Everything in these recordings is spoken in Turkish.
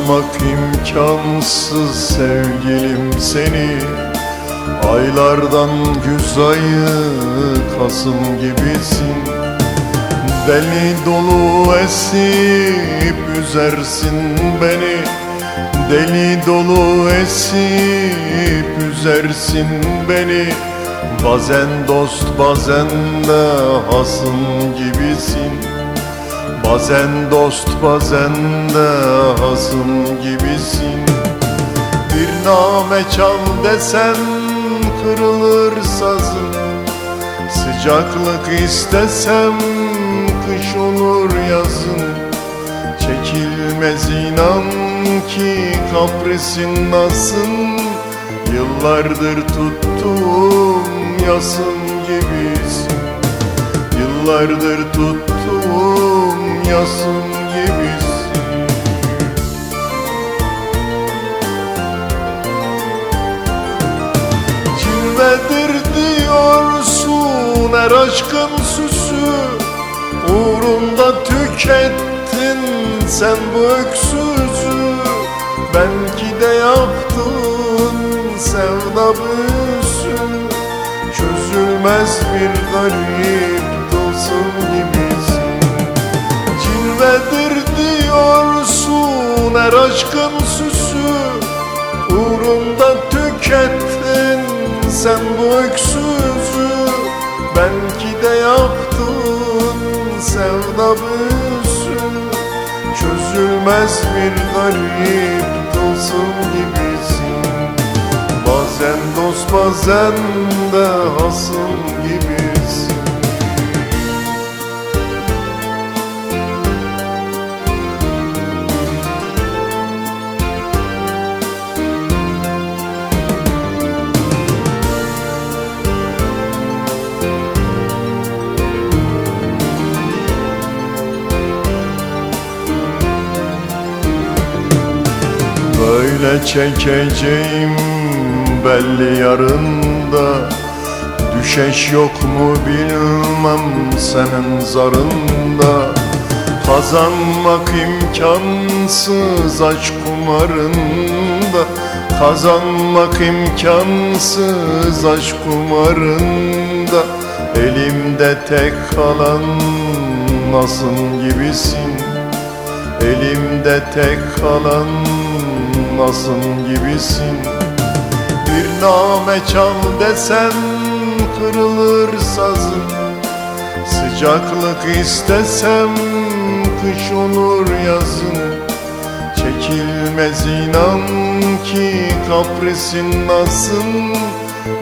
Anlamak imkansız sevgilim seni. Aylardan güz ayı Kasım gibisin. Deli dolu esip üzersin beni. Deli dolu esip üzersin beni. Bazen dost bazen de hasım gibisin Bazen dost bazen de hasım gibisin. Bir name çal desem kırılır sazın Sıcaklık istesem kış olur yazın. Çekilmez inan ki kaprisin nasın. Yıllardır tuttum yasın gibisin. Yıllardır tuttum yasın gibisin. Cilvedir diyorsun her aşkın süsü? Uğrunda tükettin sen bu öksüzü. Belki de yaptın sevda büyüsü Çözülmez bir garip her aşkın süsü Uğrunda tükettin sen bu öksüzü. Belki de yaptın sevda büyüsü Çözülmez bir garip tılsım gibisin. Bazen dost bazen de hasım gibisin Böyle çekeceğim belli yarında. Düşeş yok mu bilmem senin zarında. Kazanmak imkansız aşk kumarında. Kazanmak imkansız aşk kumarında. Elimde tek kalan nasıl gibisin? Elimde tek kalan nasıl gibisin. Bir name çal desem kırılır sazın Sıcaklık istesem kış olur yazın. Çekilmez inan ki kaprisin nasıl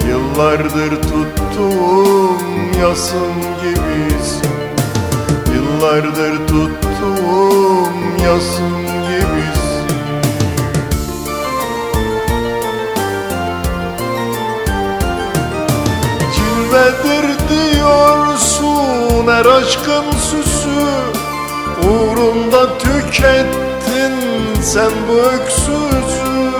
Yıllardır tuttum yasın gibisin. Yıllardır tuttum yasın Cilvedir diyorsun her aşkın süsü Uğrunda tükettin sen bu öksüzü.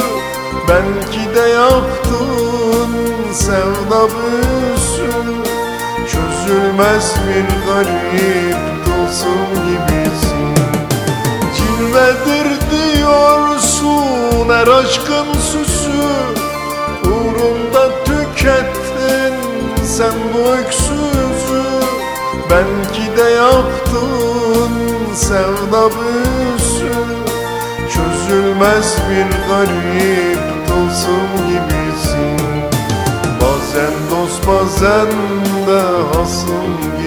Belki de yaptın sevda büyüsü Çözülmez bir garip tılsım gibisin. Cilvedir diyorsun her aşkın süsü Uğrunda tükettin sen bu öksüzü Belki de yaptın sevda büyüsü Çözülmez bir garip tılsım gibisin. Bazen dost bazen de hasım